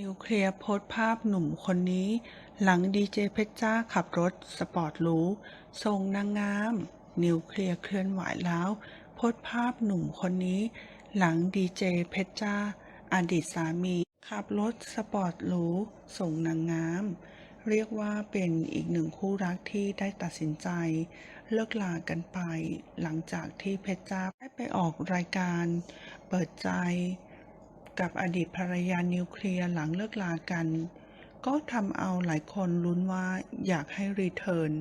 นิวเคลียร์โพสต์ภาพหนุ่มคนนี้ หลังดีเจเพชรจ้าขับรถ สปอร์ตหรูส่งนางงาม นิวเคลียร์เคลื่อนไหวแล้วโพสต์ภาพหนุ่มคนนี้ หลังดีเจเพชรจ้าอดีตสามี ขับรถ สปอร์ตหรูส่งนางงาม เรียกว่าเป็นอีกหนึ่งคู่รักที่ได้ตัดสินใจ เลิกลากันไป หลังจากที่เพชรจ้าได้ไปออกรายการ เปิดใจ กับอดีตภรรยานิวเคลียร์หลังเลิกลากัน ก็ทำเอาหลายคนลุ้นว่าอยากให้รีเทิร์น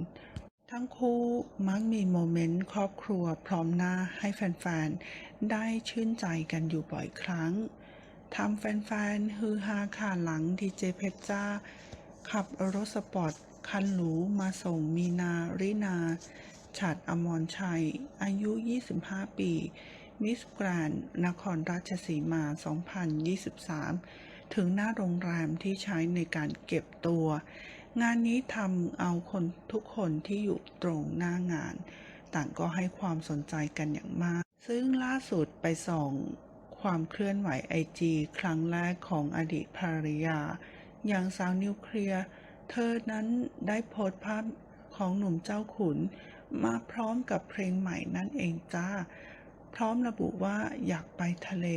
ทั้งคู่มักมีโมเมนต์ครอบครัวพร้อมหน้าให้แฟนๆ ได้ชื่นใจกันอยู่บ่อยครั้งทำแฟนๆฮือฮาค่ะหลังดีเจเพชรจ้า ขับรถสปอร์ตคันหรูมาส่งมีนารินาฉัดอมรชัย อายุ 25 ปี มิสแกรนนครราชสีมา 2023 ถึงหน้าโรงแรมที่ใช้ในการเก็บตัว งานนี้ทำเอาคนทุกคนที่อยู่ตรงหน้างาน ต่างก็ให้ความสนใจกันอย่างมาก ซึ่งล่าสุดไปส่องความเคลื่อนไหวไอจีครั้งแรกของอดีตภรรยา อย่างสาวนิวเคลียร์ เธอนั้นได้โพสต์ภาพของหนุ่มเจ้าขุนมาพร้อมกับเพลงใหม่นั่นเองจ้า พร้อมระบุว่าอยากไปทะเล